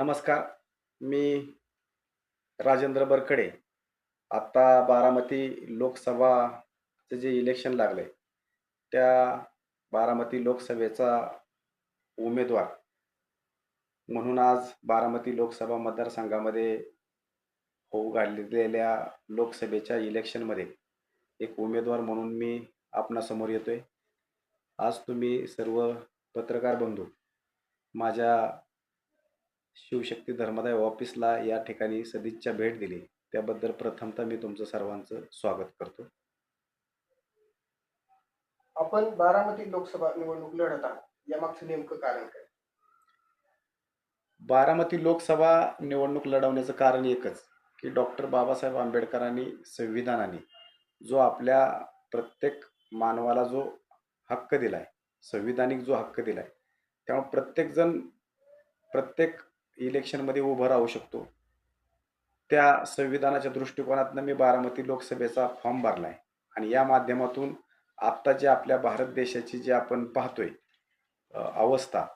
नमस्कार मी राजेंद्र बरकडे आत्ता बारामती लोकसभाचं जे इलेक्शन लागलं आहे त्या बारामती लोकसभेचा उमेदवार म्हणून आज बारामती लोकसभा मतदारसंघामध्ये होऊ घाललेल्या लोकसभेच्या इलेक्शनमध्ये एक उमेदवार म्हणून मी आपणासमोर येतोय. आज तुम्ही सर्व पत्रकार बंधू माझ्या शिवशक्ती धर्मदाय ऑफिसला या ठिकाणी सदिच्छा भेट दिली. त्याबद्दल प्रथमतः मी तुमचं सर्वांचं स्वागत करतो. आपण बारामती लोकसभा निवडणूक लढत आहात. यामागचं नेमकं कारण काय? बारामती लोकसभा निवडणूक लढवण्याचं कारण एकच की डॉक्टर बाबासाहेब आंबेडकरांनी संविधानाने जो आपल्या प्रत्येक मानवाला जो हक्क दिलाय संविधानिक जो हक्क दिलाय त्यामुळे प्रत्येकजण प्रत्येक इलेक्शनमध्ये उभं राहू शकतो. त्या संविधानाच्या दृष्टिकोनातनं मी बारामती लोकसभेचा फॉर्म भरला आहे आणि या माध्यमातून आत्ता जे आपल्या भारत देशाची जी आपण पाहतोय अवस्था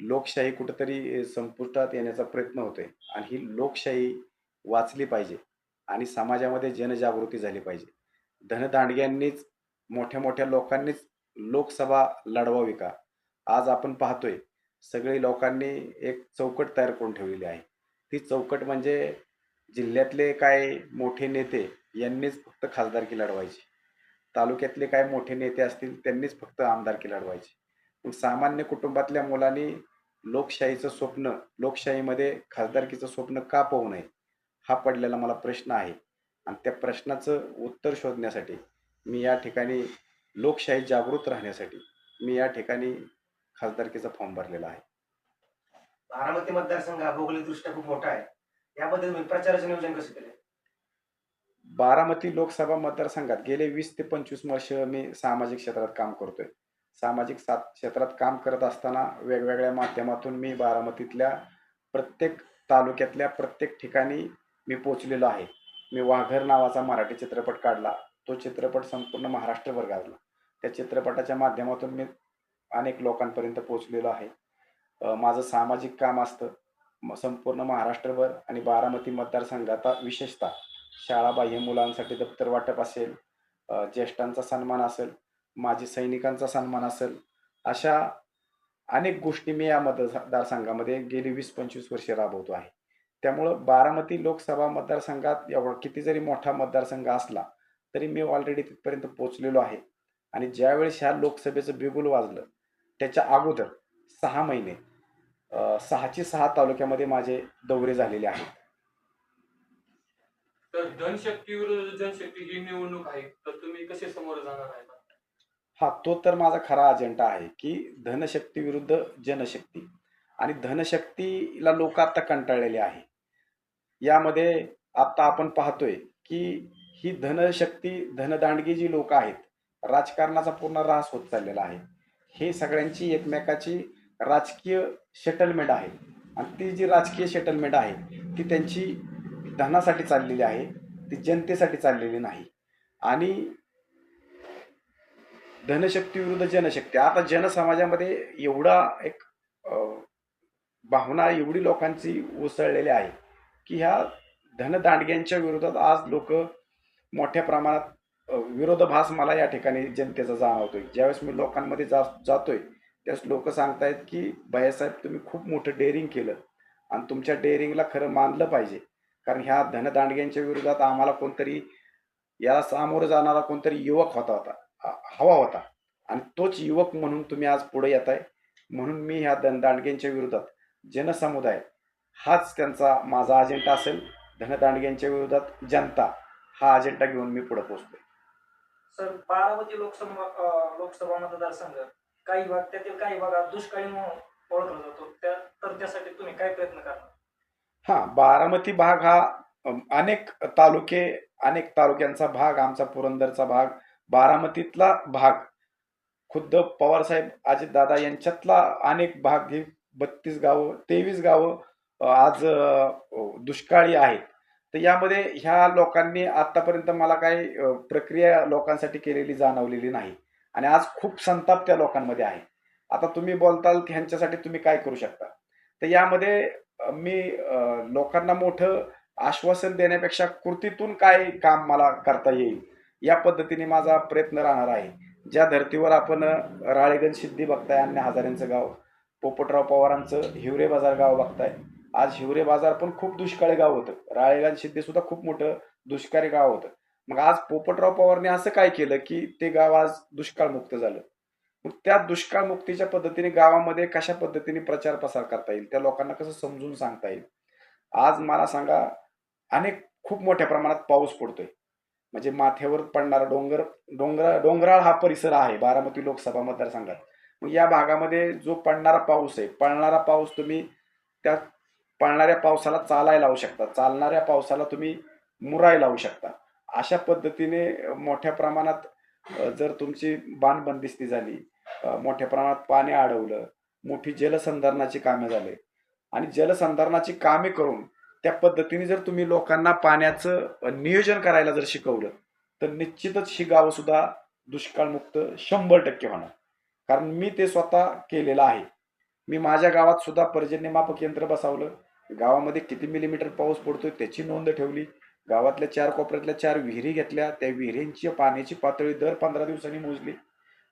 लोकशाही कुठंतरी संपुष्टात येण्याचा प्रयत्न होतोय. आणि ही लोकशाही वाचली पाहिजे आणि समाजामध्ये जनजागृती झाली पाहिजे. धनदांडग्यांनीच मोठ्या मोठ्या लोकांनीच लोकसभा लढवावी का? आज आपण पाहतोय सगळी लोकांनी एक चौकट तयार करून ठेवलेली आहे. ती चौकट म्हणजे जिल्ह्यातले काय मोठे नेते यांनीच फक्त खासदारकी लढवायची. तालुक्यातले काय मोठे नेते असतील त्यांनीच फक्त आमदारकी लढवायची. मग सामान्य कुटुंबातल्या मुलांनी लोकशाहीचं स्वप्न लोकशाहीमध्ये खासदारकीचं स्वप्न का पाहू नये हा पडलेला मला प्रश्न आहे. आणि त्या प्रश्नाचं उत्तर शोधण्यासाठी मी या ठिकाणी लोकशाही जागृत राहण्यासाठी मी या ठिकाणी खासदारकीचा फॉर्म भरलेला आहे. बारामती मतदारसंघ हा भौगोलिकदृष्ट्या खूप मोठा आहे. याबद्दल तुम्ही प्रचाराचं नियोजन कसं केलं? बारामती लोकसभा मतदारसंघात गेले वीस ते पंचवीस वर्ष मी सामाजिक क्षेत्रात काम करतोय. सामाजिक सात क्षेत्रात काम करत असताना वेगवेगळ्या माध्यमातून मी बारामतीतल्या प्रत्येक तालुक्यातल्या प्रत्येक ठिकाणी मी पोचलेलो आहे. मी वाघर नावाचा मराठी चित्रपट काढला. तो चित्रपट संपूर्ण महाराष्ट्रभर गाजला. त्या चित्रपटाच्या माध्यमातून मी अनेक लोकांपर्यंत पोचलेलो आहे. माझं सामाजिक काम असतं. संपूर्ण महाराष्ट्रभर आणि बारामती मतदारसंघात विशेषतः शाळाबाह्य मुलांसाठी दप्तर वाटप असेल ज्येष्ठांचा सन्मान असेल माजी सैनिकांचा सन्मान असेल अशा अनेक गोष्टी मी या मतदारसंघामध्ये गेली वीस पंचवीस वर्षे राबवतो आहे. त्यामुळं बारामती लोकसभा मतदारसंघात एवढा किती जरी मोठा मतदारसंघ असला तरी मी ऑलरेडी तिथपर्यंत पोचलेलो आहे. आणि ज्यावेळेस ह्या लोकसभेचं बिगुल वाजलं त्याच्या अगोदर सहा महिने सहाचे सहा तालुक्यामध्ये माझे दौरे झालेले आहेत. तर धनशक्ती विरुद्ध जनशक्ती ही निवडणूक आहे तर तुम्ही कसे समोर जाणार आहे? हा तो तर माझा खरा अजेंडा आहे की धनशक्ती विरुद्ध जनशक्ती. आणि धनशक्तीला लोक आता कंटाळलेले आहे. यामध्ये आता आपण पाहतोय की ही धनशक्ती धनदांडगी जी लोक आहेत राजकारणाचा पूर्ण ऱ्हास होत चाललेला आहे. हे सगळ्यांची एकमेकाची राजकीय सेटलमेंट आहे. आणि ती जी राजकीय सेटलमेंट आहे ती त्यांची धनासाठी चाललेली आहे ती जनतेसाठी चाललेली नाही. आणि धनशक्ती विरुद्ध जनशक्ती. आता जनसमाजामध्ये एवढा एक भावना एवढी लोकांची उसळलेली आहे की ह्या धनदांडग्यांच्या विरोधात आज लोक मोठ्या प्रमाणात विरोधाभास मला या ठिकाणी जनतेचा जाणवतोय. ज्यावेळेस मी लोकांमध्ये जा जातोय त्यावेळेस लोक सांगतायत की भैयासाहेब तुम्ही खूप मोठं डेअरिंग केलं आणि तुमच्या डेअरिंगला खरं मानलं पाहिजे. कारण ह्या धनदांडग्यांच्या विरोधात आम्हाला कोणतरी याला सामोरं जाणारा कोणतरी युवक होता होता हवा होता. आणि तोच युवक म्हणून तुम्ही आज पुढे येत आहे म्हणून मी ह्या धनदांडग्यांच्या विरोधात जनसमुदाय हाच त्यांचा माझा अजेंडा असेल. धनदांडग्यांच्या विरोधात जनता हा अजेंडा घेऊन मी पुढे पोचतोय सर बारामती लोकसभा लोकसभा मतदारसंघ काही भाग त्यातील काही भागात दुष्काळी म्हणून ओळखला जातो. त्या तर त्यासाठी तुम्ही काय प्रयत्न करणार हा बारामती भाग हा अनेक तालुके अनेक तालुक्यांचा भाग आमचा पुरंदरचा भाग बारामतीतला भाग. खुद्द पवारसाहेब अजितदादा यांच्यातला अनेक भाग हे बत्तीस गावं तेवीस गावं आज दुष्काळी आहेत. तर यामध्ये ह्या लोकांनी आतापर्यंत मला काही प्रक्रिया लोकांसाठी केलेली जाणवलेली नाही. आणि आज खूप संताप त्या लोकांमध्ये आहे. आता तुम्ही बोलताल ह्यांच्यासाठी तुम्ही काय करू शकता? तर यामध्ये मी लोकांना मोठं आश्वासन देण्यापेक्षा कृतीतून काय काम मला करता येईल या पद्धतीने माझा प्रयत्न राहणार आहे. ज्या धर्तीवर आपण राळेगण सिद्धी बघताय अन्य हजारेंचं गाव पोपटराव पवारांचं हिवरे बाजार गाव बघताय आज हिवरे बाजार पण खूप दुष्काळी गाव होतं. राळेगण सिद्धी सुद्धा खूप मोठं दुष्काळी गाव होतं. मग आज पोपटराव पवारने असं काय केलं की ते गाव आज दुष्काळमुक्त झालं? मग त्या दुष्काळमुक्तीच्या पद्धतीने गावामध्ये कशा पद्धतीने प्रचार प्रसार करता येईल? त्या लोकांना कसं समजून सांगता येईल? आज मला सांगा अनेक खूप मोठ्या प्रमाणात पाऊस पडतोय. म्हणजे माथ्यावर पडणारा डोंगर डोंगर डोंगराळ हा परिसर आहे बारामती लोकसभा मतदारसंघात. मग या भागामध्ये जो पडणारा पाऊस आहे पडणारा पाऊस तुम्ही त्या पळणाऱ्या पावसाला चालायला लावू शकता. चालणाऱ्या पावसाला तुम्ही मुराय लावू शकता. अशा पद्धतीने मोठ्या प्रमाणात जर तुमची बाण बंदिस्ती झाली मोठ्या प्रमाणात पाणी अडवलं मोठी जलसंधारणाची कामे झाले आणि जलसंधारणाची कामे करून त्या पद्धतीने जर तुम्ही लोकांना पाण्याचं नियोजन करायला जर शिकवलं तर निश्चितच ही गावं सुद्धा दुष्काळमुक्त शंभर टक्के होणार. कारण मी ते स्वतः केलेलं आहे. मी माझ्या गावात सुद्धा पर्जन्यमापक यंत्र बसवलं. गावामध्ये किती मिलीमीटर पाऊस पडतोय त्याची नोंद ठेवली. गावातल्या चार कोपऱ्यातल्या चार विहिरी घेतल्या. त्या विहिरींची पाण्याची पातळी दर पंधरा दिवसांनी मोजली.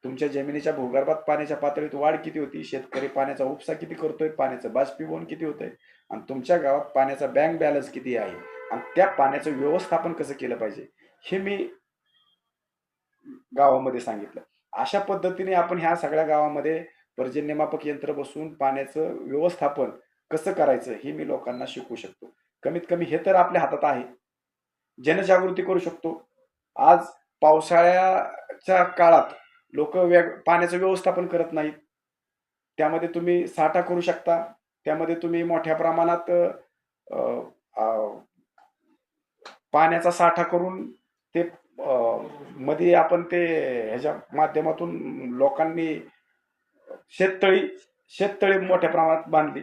तुमच्या जमिनीच्या भूगर्भात पाण्याच्या पातळीत वाढ किती होती? शेतकरी पाण्याचा उपसा किती करतोय? पाण्याचं बाष्पीभवन किती होतंय? आणि तुमच्या गावात पाण्याचा बँक बॅलन्स किती आहे? आणि त्या पाण्याचं व्यवस्थापन कसं केलं पाहिजे? हे मी गावामध्ये सांगितलं. अशा पद्धतीने आपण ह्या सगळ्या गावामध्ये पर्जन्यमापक यंत्र बसून पाण्याचं व्यवस्थापन कसं करायचं हे मी लोकांना शिकवू शकतो. कमीत कमी हे तर आपल्या हातात आहे. जनजागृती करू शकतो. आज पावसाळ्याच्या काळात लोक वेग पाण्याचं व्यवस्थापन करत नाहीत. त्यामध्ये तुम्ही साठा करू शकता. त्यामध्ये तुम्ही मोठ्या प्रमाणात पाण्याचा साठा करून ते मध्ये आपण ते ह्याच्या माध्यमातून लोकांनी शेततळी शेततळी मोठ्या प्रमाणात बांधली.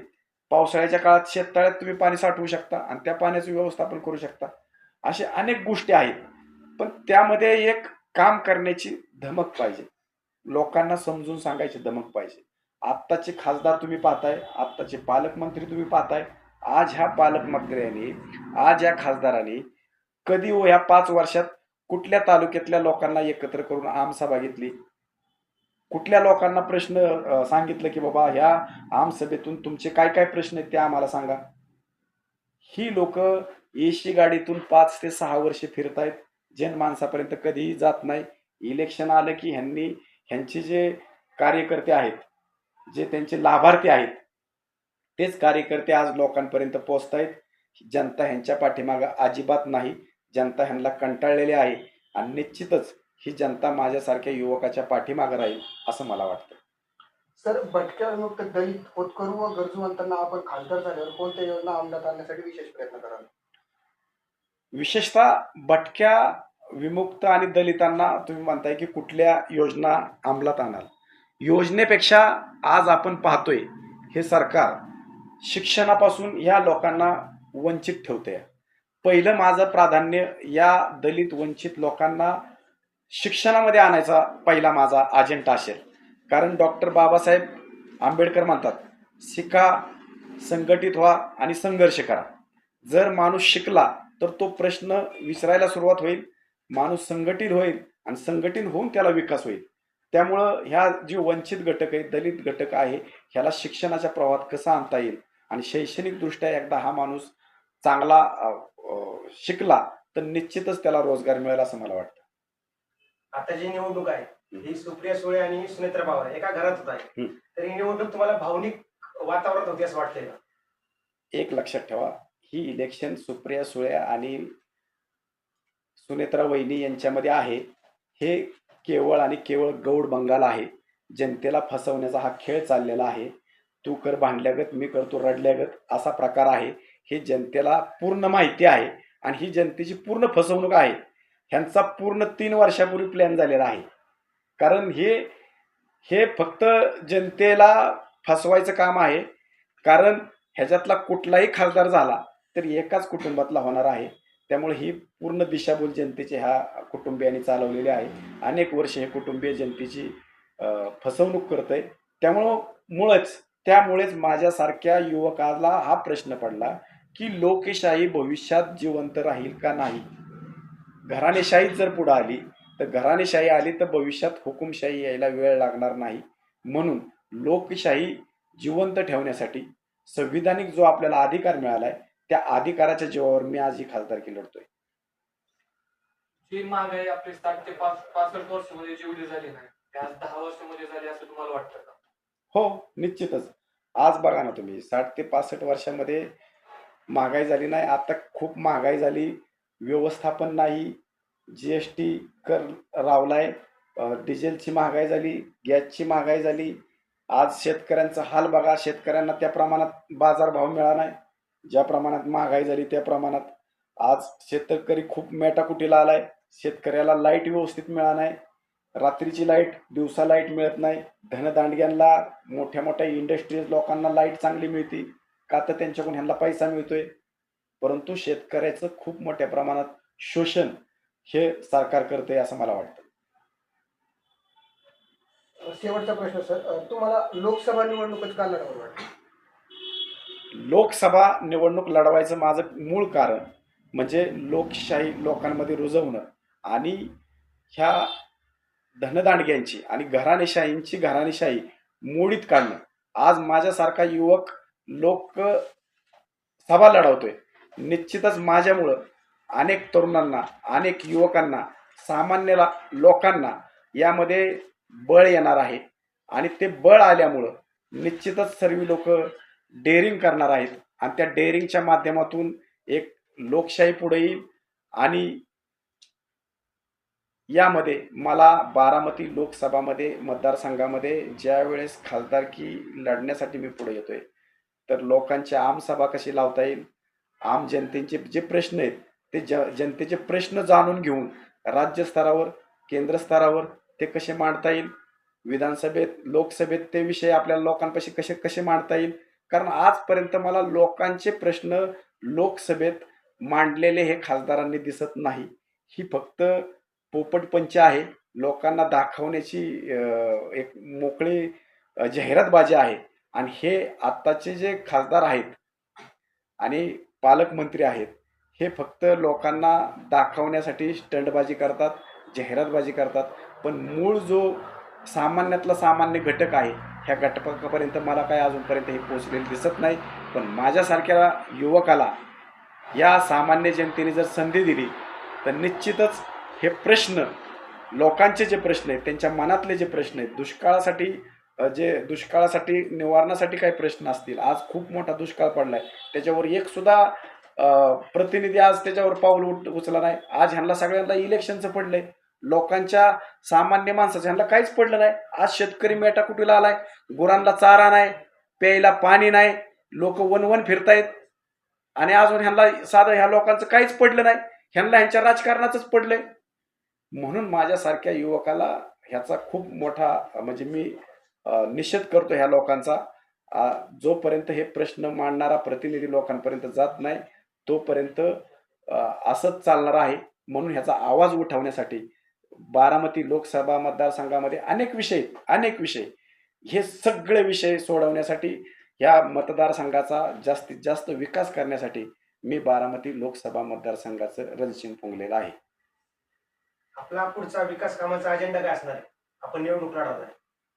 पावसाळ्याच्या काळात शेततळ्यात तुम्ही पाणी साठवू शकता आणि त्या पाण्याचं व्यवस्थापन करू शकता. अशा अनेक गोष्टी आहेत. पण त्यामध्ये एक काम करण्याची धमक पाहिजे. लोकांना समजून सांगायची धमक पाहिजे. आत्ताचे खासदार तुम्ही पाहताय आत्ताचे पालकमंत्री तुम्ही पाहताय आज ह्या पालकमंत्र्यांनी आज या खासदारांनी कधी व ह्या पाच वर्षात कुठल्या तालुक्यातल्या लोकांना एकत्र करून आमसभा घेतली कुठल्या लोकांना प्रश्न सांगितलं की बाबा ह्या आमसभेतून तुमचे काय काय प्रश्न आहेत ते आम्हाला सांगा. ही लोक एसी गाडीतून पाच ते सहा वर्षे फिरतायत जनमानसापर्यंत कधीही जात नाही. इलेक्शन आलं की ह्यांनी ह्यांचे जे कार्यकर्ते आहेत जे त्यांचे लाभार्थी आहेत तेच कार्यकर्ते आज लोकांपर्यंत पोचतायत जनता ह्यांच्या पाठीमागं अजिबात नाही. जनता ह्यांना कंटाळलेली आहे. आणि निश्चितच ही जनता माझ्यासारख्या युवकाच्या पाठीमागं राहील असं मला वाटतं. सर भटक्या विमुक्त दलित होतकरू व गरजूवंतांना आपण खासदार झाल्यावर कोणत्या योजना अंमलात आणण्यासाठी विशेष प्रयत्न कराल? विशेषतः भटक्या विमुक्त आणि दलितांना तुम्ही म्हणताय की कुठल्या योजना अंमलात आणाल? योजनेपेक्षा आज आपण पाहतोय हे सरकार शिक्षणापासून या लोकांना वंचित ठेवते पहिलं माझं प्राधान्य या दलित वंचित लोकांना शिक्षणामध्ये आणायचा पहिला माझा अजेंडा असेल. कारण डॉक्टर बाबासाहेब आंबेडकर म्हणतात शिका संघटित व्हा आणि संघर्ष करा. जर माणूस शिकला तर तो प्रश्न विसरायला सुरुवात होईल माणूस संघटित होईल आणि संघटित होऊन त्याला विकास होईल. त्यामुळं ह्या जी वंचित घटक आहे दलित घटक आहे ह्याला शिक्षणाच्या प्रवाहात कसा आणता येईल? आणि शैक्षणिकदृष्ट्या एकदा हा माणूस चांगला शिकला तर निश्चितच त्याला रोजगार मिळेल असं मला वाटतं. आता जी निवडणूक आहे ही सुप्रिया सुळे आणि सुनेत्रा पवार एका घरात होत आहे. तर ही निवडणूक तुम्हाला भावनिक वातावरणात होती असं वाटतंय का? एक लक्षात ठेवा ही इलेक्शन सुप्रिया सुळे आणि सुनेत्रा वहिनी यांच्यामध्ये आहे. हे केवळ आणि केवळ गौड बंगाल आहे. जनतेला फसवण्याचा हा खेळ चाललेला आहे. तू कर भांडल्यागत मी करतो रडल्यागत असा प्रकार आहे. हे जनतेला पूर्ण माहिती आहे आणि ही जनतेची पूर्ण फसवणूक आहे. ह्यांचा पूर्ण तीन वर्षापूर्वी प्लॅन झालेला आहे. कारण हे हे फक्त जनतेला फसवायचं काम आहे. कारण ह्याच्यातला कुठलाही खासदार झाला तर एकाच कुटुंबातला होणार आहे. त्यामुळे ही पूर्ण दिशाभूल जनतेचे ह्या कुटुंबियांनी चालवलेली आहे. अनेक वर्ष हे कुटुंबीय जनतेची फसवणूक करत आहे त्यामुळं मुळच त्यामुळेच माझ्यासारख्या युवकाला हा प्रश्न पडला की लोकशाही भविष्यात जिवंत राहील का नाही? घराणेशाही जर पुढे आली तर घराणेशाही आली तर भविष्यात हुकुमशाही यायला वेळ लागणार नाही. म्हणून लोकशाही जिवंत ठेवण्यासाठी संविधानिक जो आपल्याला अधिकार मिळालाय त्या अधिकाराच्या जीवावर मी आज ही खासदारकी लढतोय. जी महागाई आपली साठ ते पाच पासष्ट वर्षामध्ये जेवढी झाली नाही ती आज दहा वर्षामध्ये झाली असं तुम्हाला वाटतं का? हो निश्चितच. आज बघा ना तुम्ही साठ ते पासष्ट वर्षामध्ये महागाई झाली नाही आता खूप महागाई झाली. व्यवस्थापन नाही. जी एस टी कर रावलाय. डिझेलची महागाई झाली गॅसची महागाई झाली. आज शेतकऱ्यांचा हाल बघा. शेतकऱ्यांना त्या प्रमाणात बाजारभाव मिळाला नाही. ज्या प्रमाणात महागाई झाली त्या प्रमाणात. आज शेतकरी खूप मेटाकुटीला आलाय. शेतकऱ्याला लाइट व्यवस्थित मिळाला नाही. रात्रीची लाइट दिवसा लाइट मिळत नाही. धनदांडग्यांना मोठ्या मोठ्या इंडस्ट्रीज लोकांना लाइट चांगली मिळते. का तर त्यांच्याकडून ह्यांना पैसा मिळतोय? परंतु शेतकऱ्याचं खूप मोठ्या प्रमाणात शोषण हे सरकार करते असं मला वाटतं. शेवटचा प्रश्न सर. तुम्हाला लोकसभा निवडणूकच का वाटतं? लोकसभा निवडणूक लढवायचं माझं मूळ कारण म्हणजे लोकशाही लोकांमध्ये रुजवणं आणि ह्या धनदांडग्यांची आणि घराणेशाहींची घराणेशाही मोडीत काढणं. आज माझ्यासारखा युवक लोक सभा लढवतोय. निश्चितच माझ्यामुळं अनेक तरुणांना अनेक युवकांना सामान्य लोकांना यामध्ये बळ येणार आहे. आणि ते बळ आल्यामुळं निश्चितच सर्व लोक डेअरिंग करणार आहेत. आणि त्या डेअरिंगच्या माध्यमातून एक लोकशाही पुढे येईल. आणि यामध्ये मला बारामती लोकसभामध्ये मतदारसंघामध्ये ज्यावेळेस खासदारकी लढण्यासाठी मी पुढे येतोय. तर लोकांची आमसभा कशी लावता येईल? आम जनतेचे जे प्रश्न आहेत ते ज जनतेचे प्रश्न जाणून घेऊन राज्यस्तरावर केंद्रस्तरावर ते कसे मांडता येईल? विधानसभेत लोकसभेत ते विषय आपल्या लोकांपाशी कसे कसे मांडता येईल? कारण आजपर्यंत मला लोकांचे प्रश्न लोकसभेत मांडलेले हे खासदारांनी दिसत नाही. ही फक्त पोपटपंच आहे. लोकांना दाखवण्याची एक मोकळी जाहिरातबाजी आहे. आणि हे आत्ताचे जे खासदार आहेत आणि पालकमंत्री आहेत. हे फक्त लोकांना दाखवण्यासाठी स्टंटबाजी करतात जाहिरातबाजी करतात. पण मूळ जो सामान्यातला सामान्य घटक आहे ह्या घटकापर्यंत मला काय अजूनपर्यंत हे पोचलेलं दिसत नाही. पण माझ्यासारख्या युवकाला या सामान्य जनतेने जर संधी दिली तर निश्चितच हे प्रश्न लोकांचे जे प्रश्न आहेत त्यांच्या मनातले जे प्रश्न आहेत दुष्काळासाठी जे दुष्काळासाठी निवारणासाठी काही प्रश्न असतील. आज खूप मोठा दुष्काळ पडलाय. त्याच्यावर एक सुद्धा प्रतिनिधी आज त्याच्यावर पाऊल उठ उचला नाही. आज ह्यांना सगळ्यांना इलेक्शनचं पडलंय लोकांच्या सामान्य माणसाचं ह्यांना काहीच पडलं नाही. आज शेतकरी मेटाकुटीला आलाय? गुरांना चारा नाही प्यायला पाणी नाही लोक वन वन फिरतायत. आणि अजून ह्यांना साधं ह्या लोकांचं काहीच पडलं नाही. ह्यांना ह्यांच्या राजकारणाचंच पडलंय. म्हणून माझ्यासारख्या युवकाला ह्याचा खूप मोठा म्हणजे मी निषेध करतो ह्या लोकांचा. जोपर्यंत हे प्रश्न मांडणारा प्रतिनिधी लोकांपर्यंत जात नाही तोपर्यंत असंच चालणार आहे म्हणून ह्याचा आवाज उठवण्यासाठी बारामती लोकसभा मतदारसंघामध्ये अनेक विषय अनेक विषय हे सगळे विषय सोडवण्यासाठी ह्या मतदारसंघाचा जास्तीत जास्त विकास करण्यासाठी मी बारामती लोकसभा मतदारसंघाचं रणशिंग फुंकलेलं आहे. आपला पुढचा विकास कामाचा अजेंडा काय असणार आहे? आपण निवडणूक लढवणार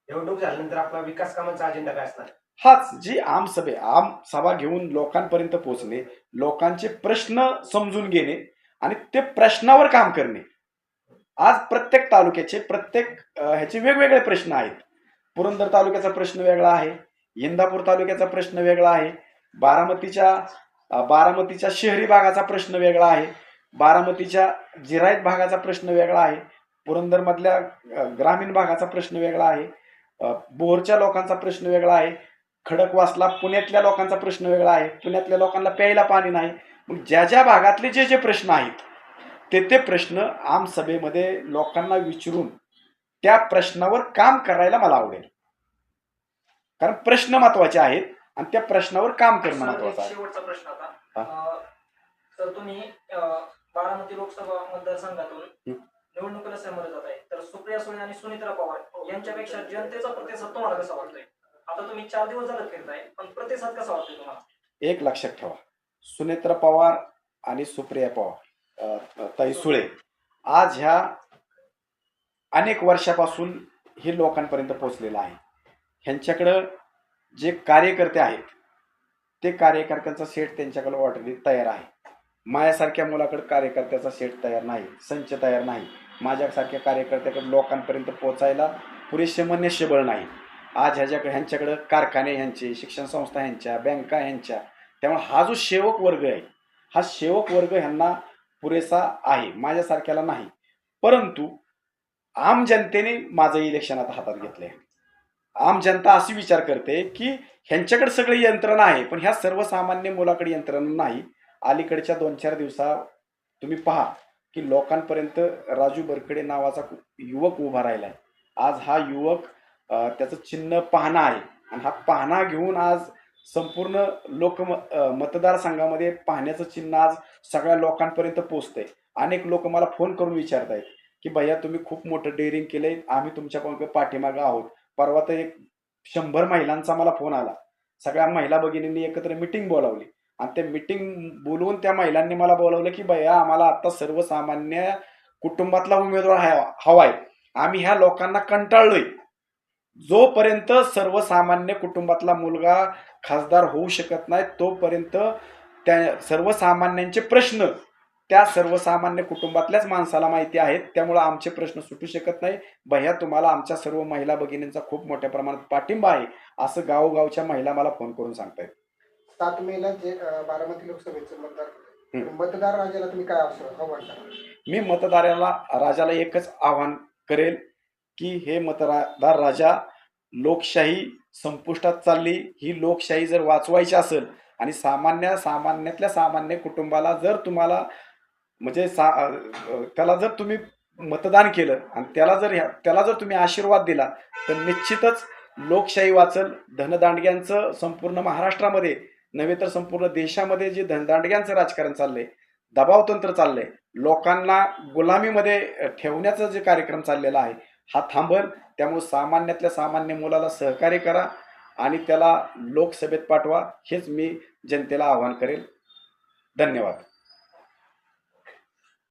निवडणूक झाल्यानंतर आपला विकास कामांचा अजेंडा काय असणार? हाच जी आमसभे आम सभा घेऊन लोकांपर्यंत पोहोचणे लोकांचे प्रश्न समजून घेणे आणि ते प्रश्नावर काम करणे. आज प्रत्येक तालुक्याचे प्रत्येक ह्याचे वेगवेगळे प्रश्न आहेत. पुरंदर तालुक्याचा प्रश्न वेगळा आहे इंदापूर तालुक्याचा प्रश्न वेगळा आहे बारामतीच्या बारामतीच्या शहरी भागाचा प्रश्न वेगळा आहे बारामतीच्या जिरायत भागाचा प्रश्न वेगळा आहे पुरंदरमधल्या ग्रामीण भागाचा प्रश्न वेगळा आहे बोरच्या लोकांचा प्रश्न वेगळा आहे. खडकवासला पुण्यातल्या लोकांचा प्रश्न वेगळा आहे. पुण्यातल्या लोकांना प्यायला पाणी नाही. मग ज्या ज्या भागातले जे जे प्रश्न आहेत ते ते प्रश्न आम सभेमध्ये लोकांना विचारून त्या प्रश्नावर काम करायला मला आवडेल. कारण प्रश्न महत्त्वाचे आहेत आणि त्या प्रश्नावर काम करणं महत्वाचं आहे. शेवटचा प्रश्न आता. तर तुम्ही बारामती लोकसभा मतदारसंघातून. निवडणुकीला समोर जात आहे सुप्रिया सुळे आणि सुनित्रा पवार यांच्यापेक्षा जनतेचा प्रतिसाद तुम्हाला कसा वाटतोय? आता तुम्ही चार दिवस झालं फिरताय पण प्रतिसाद कसा वाटतोय तुम्हाला? एक लक्षात ठेवा. सुनेत्र पवार आणि सुप्रिया पवार ताई सुळे आज ह्या अनेक वर्षापासून हे लोकांपर्यंत पोहोचलेलं आहे. ह्यांच्याकडं जे कार्यकर्ते आहेत ते कार्यकर्त्यांचा सेट त्यांच्याकडे ऑलरेडी तयार आहे. माझ्यासारख्या मुलाकडे कार्यकर्त्याचा सेट तयार नाही संच तयार नाही. माझ्यासारख्या कार्यकर्त्याकडे लोकांपर्यंत पोचायला पुरेसे मनुष्यबळ नाही. आज ह्याच्याकडे ह्यांच्याकडं कारखाने ह्यांचे शिक्षण संस्था ह्यांच्या बँका ह्यांच्या त्यामुळे हा जो सेवक वर्ग आहे हा सेवक वर्ग ह्यांना पुरेसा आहे माझ्यासारख्याला नाही. परंतु आम जनतेने माझं इलेक्शन आता हातात घेतलंय. आम जनता अशी विचार करते की ह्यांच्याकडे सगळी यंत्रणा आहे पण ह्या सर्वसामान्य मुलाकडे यंत्रणा नाही. अलीकडच्या दोन चार दिवसा तुम्ही पहा की लोकांपर्यंत राजू बरकडे नावाचा युवक उभा राहिला आहे आज हा युवक त्याचं चिन्ह पाहणा आहे. आणि हा पाहणा घेऊन आज संपूर्ण लोक मतदारसंघामध्ये पाहण्याचं चिन्ह आज सगळ्या लोकांपर्यंत पोचतंय. अनेक लोक मला फोन करून विचारतायत की भैया तुम्ही खूप मोठं डेअरिंग केलंय. आम्ही तुमच्या पाठीमागं आहोत. परवा तर एक शंभर महिलांचा मला फोन आला. सगळ्या महिला भगिनींनी एकत्र मिटिंग बोलावली. आणि ते मिटिंग बोलवून त्या महिलांनी मला बोलावलं की भैया आम्हाला आता सर्वसामान्य कुटुंबातला उमेदवार हवाय. आम्ही ह्या लोकांना कंटाळलोय. जोपर्यंत सर्वसामान्य कुटुंबातला मुलगा खासदार होऊ शकत नाही तोपर्यंत त्या सर्वसामान्यांचे प्रश्न त्या सर्वसामान्य कुटुंबातल्याच माणसाला माहिती आहेत. त्यामुळे आमचे प्रश्न सुटू शकत नाही. भैया तुम्हाला आमच्या सर्व महिला भगिनींचा खूप मोठ्या प्रमाणात पाठिंबा आहे. असं गावोगावच्या महिला मला फोन करून सांगतायत. सात मेला जे अं, बारामती लोकसभेचं मतदार. मतदार राजाला तुम्ही काय असं आव्हान मी मतदाराला राजाला एकच आवाहन करेल की हे मतदार राजा लोकशाही संपुष्टात चालली. ही लोकशाही जर वाचवायची असेल आणि सामान्य सामान्यातल्या सामान्य कुटुंबाला जर तुम्हाला म्हणजे सा अ, अ, त्याला जर तुम्ही मतदान केलं आणि त्याला जर ह्या- त्याला जर तुम्ही आशीर्वाद दिला तर निश्चितच लोकशाही वाचल धनदांडग्यांचं संपूर्ण महाराष्ट्रामध्ये नव्हे तर संपूर्ण देशामध्ये जे धनदांडग्यांचं राजकारण चाललंय दबावतंत्र चाललंय लोकांना गुलामीमध्ये ठेवण्याचा जे कार्यक्रम चाललेला आहे हा थांबल. त्यामुळे सामान्यातल्या सामान्य मुलाला सहकार्य करा आणि त्याला लोकसभेत पाठवा. हेच मी जनतेला आवाहन करेल. धन्यवाद.